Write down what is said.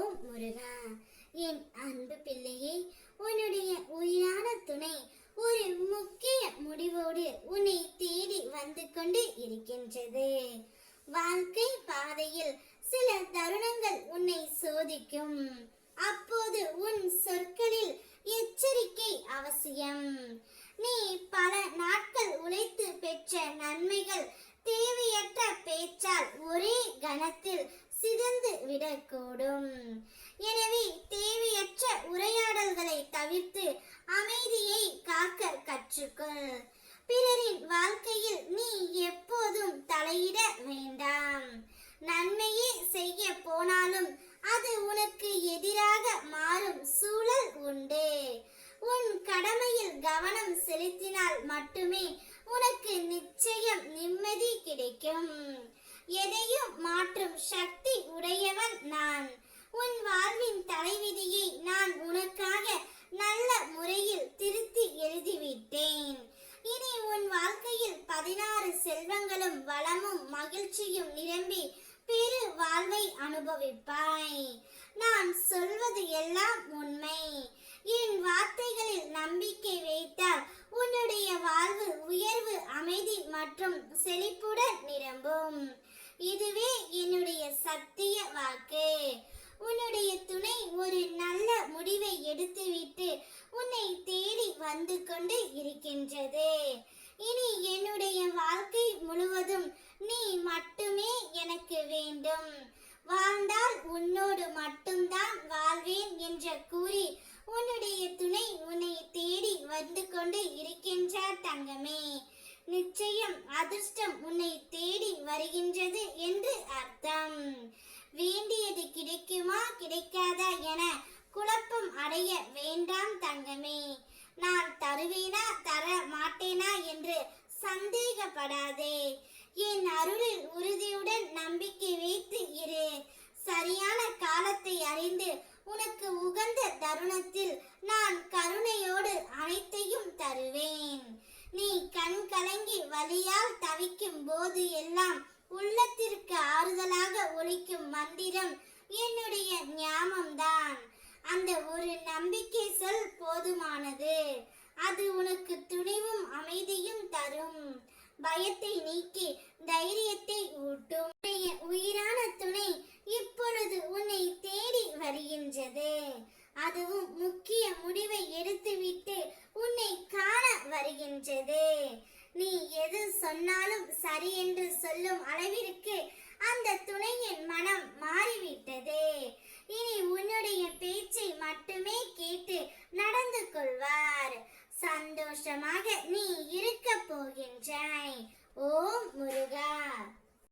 ஓம் முருகா என் அன்பு பிள்ளையே உன்னுடைய உயிரான துணை ஒரு முக்கிய முடிவோடு உன்னை தேடி வந்து கொண்டு இருக்கின்றது. வாழ்க்கை பாதையில் சில தருணங்கள் உன்னை சோதிக்கும். அப்போது உன் சொற்களில் எச்சரிக்கை அவசியம். நீ பல நாட்கள் உழைத்து பெற்ற நன்மைகள் தேவையற்ற பேச்சால் ஒரே கணத்தில் சிதைந்து விடக்கூடும். எனவே தேவையற்ற உரையாடல்களை தவிர்த்து அமைதியை காக்க கற்றுக்கொள். பிறரின் வாழ்க்கையில் நீ எப்போதும் தலையிட வேண்டாம். நன்மையே செய்ய போனாலும் அது உனக்கு எதிராக மாறும் சூழல் உண்டு. உன் கடமையில் கவனம் செலுத்தினால் மட்டுமே உனக்கு நிச்சயம் நிம்மதி கிடைக்கும். எதையும் மாற்றும் சக்தி உடையவன் நான். உன் வாழ்வின் தலைவிதியை நான் உனக்காக நல்ல முறையில் திருத்தி எழுதிவிட்டேன். இனி உன் வாழ்க்கையில் பதினாறு செல்வங்களும் வளமும் மகிழ்ச்சியும் நிரம்பி பெரு வாழ்வை அனுபவிப்பாய். நான் சொல்வது எல்லாம் உண்மை என் வார்த்தைகளில் நம்பிக்கை வைத்தால் உன்னுடைய வாழ்வு உயர்வு அமைதி மற்றும் செழிப்புடன் நிரம்பும். இதுவே என்னுடைய சத்திய வாக்கு. உன்னுடைய துணை ஒரு நல்ல முடிவை எடுத்துவிட்டு உன்னை தேடி வந்து கொண்டு இருக்கின்றது. இனி என்னுடைய வாழ்க்கை முழுவதும் நீ மட்டுமே எனக்கு வேண்டும். வாழ்ந்தால் உன்னோடு மட்டும்தான் வாழ்வேன் என்று கூறி உன்னுடைய துணை உன்னை தேடி வந்து கொண்டு இருக்கின்றார் தங்கமே. நிச்சயம் அதிர்ஷ்டம் உன்னை தேடி வருகின்றது என்று அர்த்தம். வேண்டியது கிடைக்குமா கிடைக்காதா என குழப்பம் அடைய வேண்டாம் தங்கமே. நான் தருவேனா தர மாட்டேனா என்று சந்தேகப்படாதே. என் அருளில் உறுதியுடன் நம்பிக்கை வைத்து இரு. சரியான காலத்தை அறிந்து உனக்கு உகந்த தருணத்தில் நான் கருணையோடு அனைத்தையும் தருவேன். நீ கண் கலங்கி வலியால் தவிக்கும் போது எல்லாம் உள்ளத்திற்கு ஆறுதலாக ஒழிக்கும் மந்திரம் என்னுடைய ஞாபம்தான் அந்த ஒரு நம்பிக்கை சொல் போதுமானது. அது உனக்கு துணிவும் அமைதியும் தரும். பயத்தை நீக்கி தைரியத்தை ஊட்டும் உன்னுடைய உயிரான துணை இப்பொழுது உன்னை தேடி வருகின்றது அதுவும் முக்கிய முடிவை எடுத்துவிட்டு உன்னை காண வருகின்றது நீ எது சொன்னாலும் சரி என்று சொல்லும் அளவிற்கு அந்த துணையின் மனம் மாறிவிட்டது. இனி உன்னுடைய பேச்சை மட்டுமே கேட்டு நடந்து கொள்வார். சந்தோஷமாக நீ இருக்க போகின்றாய். ஓ